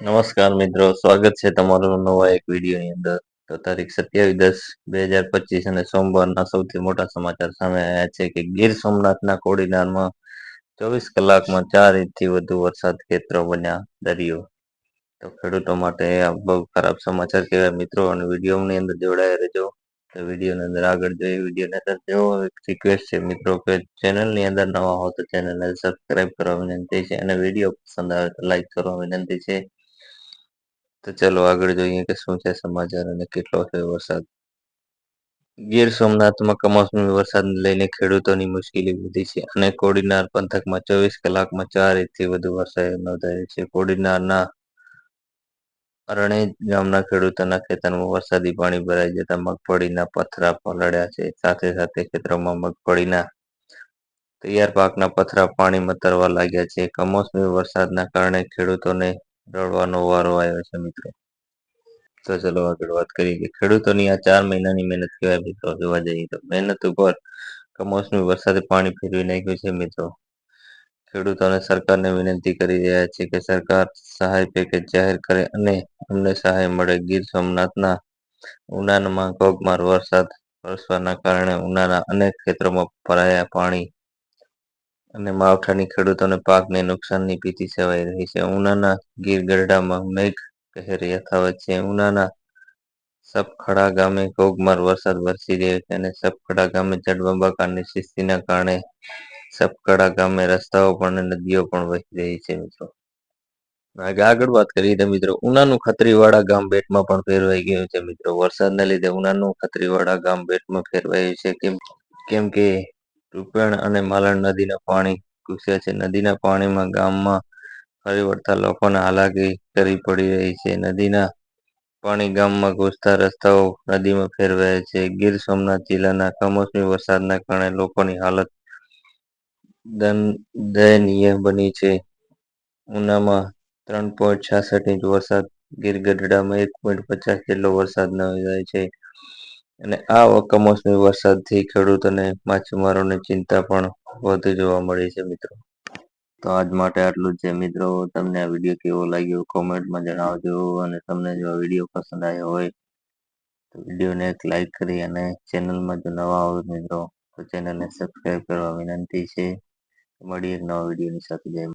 નમસ્કાર મિત્રો, સ્વાગત છે તમારું નવા એક વિડીયોની અંદર. તો તારીખ સત્યાવીસ દસ બે હજાર પચીસ અને સોમવારના સૌથી મોટા સમાચાર સામે આવ્યા છે કે ગીર સોમનાથના કોડીનારમાં ચોવીસ કલાકમાં ચાર ઇંચથી વધુ વરસાદ ખેતરો બન્યા દરિયો. તો ખેડૂતો માટે આ બહુ ખરાબ સમાચાર કહેવાય મિત્રો, અને વિડીયોની અંદર જોડાયા રહેજો. તો વિડીયોની અંદર આગળ જોઈએ વિડીયોની અંદર જેવો રિક્વેસ્ટ છે મિત્રો કે ચેનલની અંદર નવા હો તો ચેનલને સબસ્ક્રાઇબ કરવા વિનંતી છે, અને વીડિયો પસંદ આવે તો લાઈક કરવા વિનંતી છે. તો ચલો આગળ જોઈએ કે શું છે સમાચાર અને કેટલો છે વરસાદ. ગીર સોમનાથમાં કમોસમી વરસાદને લઈને ખેડૂતોની મુશ્કેલી વધી છે અને કોડીનાર પંથકમાં ચોવીસ કલાકમાં ચાર ઇંચથી વધુ વરસાદ નોંધાયો છે. કોડીનારના અરણેજ ગામના ખેડૂતોના ખેતરમાં વરસાદી પાણી ભરાઈ જતા મગફળીના પથરા પલળ્યા છે. સાથે સાથે ખેતરોમાં મગફળીના તૈયાર પાકના પથરા પાણીમાં તરવા લાગ્યા છે. કમોસમી વરસાદના કારણે ખેડૂતોને રડવાનો વારો આવ્યો છે મિત્રો. તો ચલો આગળ વાત કરીએ કે ખેડૂતોની આ ચાર મહિનાની મહેનત કહેવાય મિત્રો જોવા જઈએ તો મહેનત ઉપર કમોસમી વરસાદે પાણી ફેરવી નાખ્યું છે મિત્રો. ખેડૂતોને સરકારને વિનંતી કરી રહ્યા છે કે સરકાર સહાય પેકેજ જાહેર કરે અને અમને સહાય મળે. ગીર સોમનાથના ઉનાનમાં કોગમાર વરસાદ વરસવાના કારણે ઉનાના અનેક ક્ષેત્રોમાં ભરાયા પાણી અને માવઠાની ખેડૂતોને પાકને નુકસાનની ભીતિ સેવાઈ રહી છે. ઉનાના ગીર ગઢડામાં મેઘ કહેર યથાવત છે. ઉનાના સપખડા ગામે કોગમાર વરસાદ વરસી રહ્યો છે અને સપખડા ગામે જળબંબાકારની સ્થિતિના કારણે સપકડા ગામે રસ્તાઓ પણ નદીઓ પણ વહી રહી છે મિત્રો. આગળ વાત કરીએ તો મિત્રો, ઉનાનું ખત્રીવાડા ગામ બેટમાં પણ ફેરવાઈ ગયું છે મિત્રો. વરસાદના લીધે ઉનાનું ખત્રીવાડા ગામ બેટમાં ફેરવાયું છે. કેમ કેમ કે રૂપેણ અને માલણ નદીના પાણી ઘૂસ્યા છે. નદીના પાણીમાં ગામમાં ફરી વળતા લોકોને હાલાકી કરી પડી રહી છે. નદીના પાણી ગામમાં ઘૂસતા રસ્તાઓ નદીમાં ફેરવાય છે. ગીર સોમનાથ જિલ્લાના કમોસમી વરસાદના કારણે લોકોની હાલત દયનીય બની છે. ઉનામાં ત્રણ પોઈન્ટ છાસઠ ઇંચ વરસાદ, ગીર ગઢડામાં એક પોઈન્ટ પચાસ જેટલો વરસાદ નોંધાય છે. અને આ કમોસમી વરસાદથી ખેડૂતોને માછીમારોની ચિંતા પણ વધુ જોવા મળી છે મિત્રો. તો આજ માટે આટલું જ છે. મિત્રો, તમને આ વીડિયો કેવો લાગ્યો કોમેન્ટમાં જણાવજો અને તમને જો આ વીડિયો પસંદ આવ્યો હોય તો વિડીયોને એક લાઈક કરી અને ચેનલમાં જો નવા હોય મિત્રો, તો ચેનલને સબસ્ક્રાઈબ કરવા વિનંતી છે. મળીએ એક નવા વિડીયોની સાથે. જય